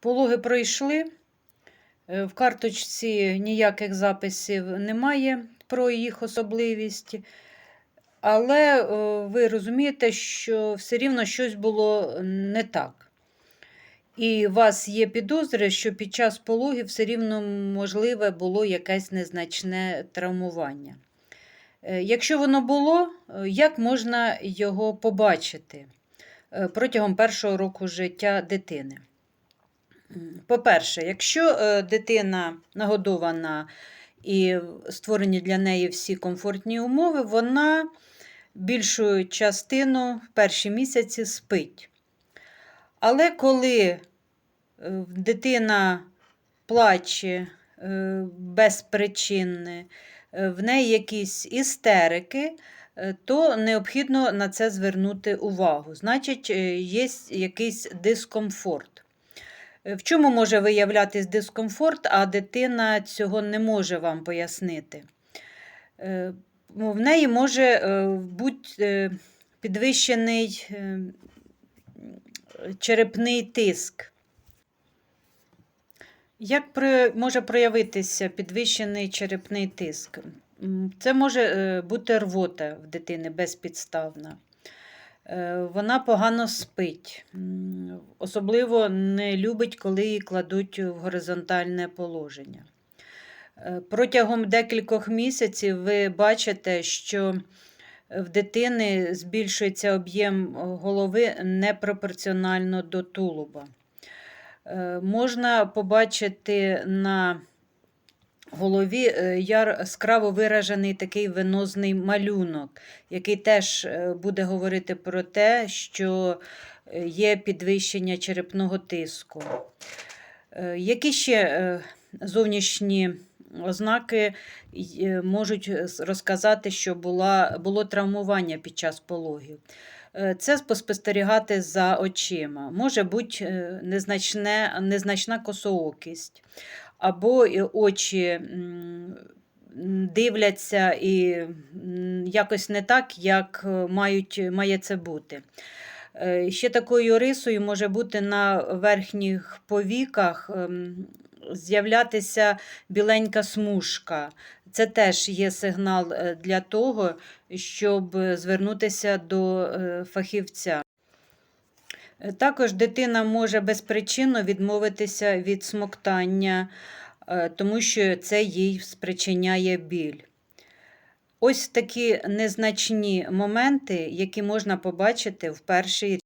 Пологи пройшли. Е, В карточці ніяких записів немає про їх особливість. Але е, ви розумієте, що все рівно щось було не так. І у вас є підозри, що під час пологів все рівно можливе було якесь незначне травмування. Е, Якщо воно було, як можна його побачити протягом першого року життя дитини? По-перше, якщо е, дитина нагодована і створені для неї всі комфортні умови, вона більшу частину в перші місяці спить. Але коли е, дитина плаче е, безпричинне, в неї якісь істерики, то необхідно на це звернути увагу. Значить, є якийсь дискомфорт. Е, В чому може виявлятись дискомфорт, а дитина цього не може вам пояснити? Е, ну, В неї може е, бути підвищений черепний тиск. Як може проявитися підвищений черепний тиск? Це може бути рвота в дитини безпідставна. Е, Вона погано спить, особливо не любить, коли її кладуть в горизонтальне положення. Е, Протягом декількох місяців ви бачите, що в дитини збільшується об'єм голови непропорціонально до тулуба. Е, Можна побачити на голові е, яскраво виражений такий венозний малюнок, який теж е, буде говорити про те, що е, є підвищення черепного тиску. Які ще зовнішні ознаки можуть розказати, що була, було травмування під час пологів? Це спостерігати за очима. Може бути незначне, незначна косоокість, або очі дивляться і якось не так, як мають, має це бути. Е, Ще такою рисою може бути на верхніх повіках ем, з'являтися біленька смужка. Це теж є сигнал е, для того, щоб е, звернутися до фахівця. Також дитина може безпричинно відмовитися від смоктання, е, тому що це їй спричиняє біль. Ось такі незначні моменти, які можна побачити в перший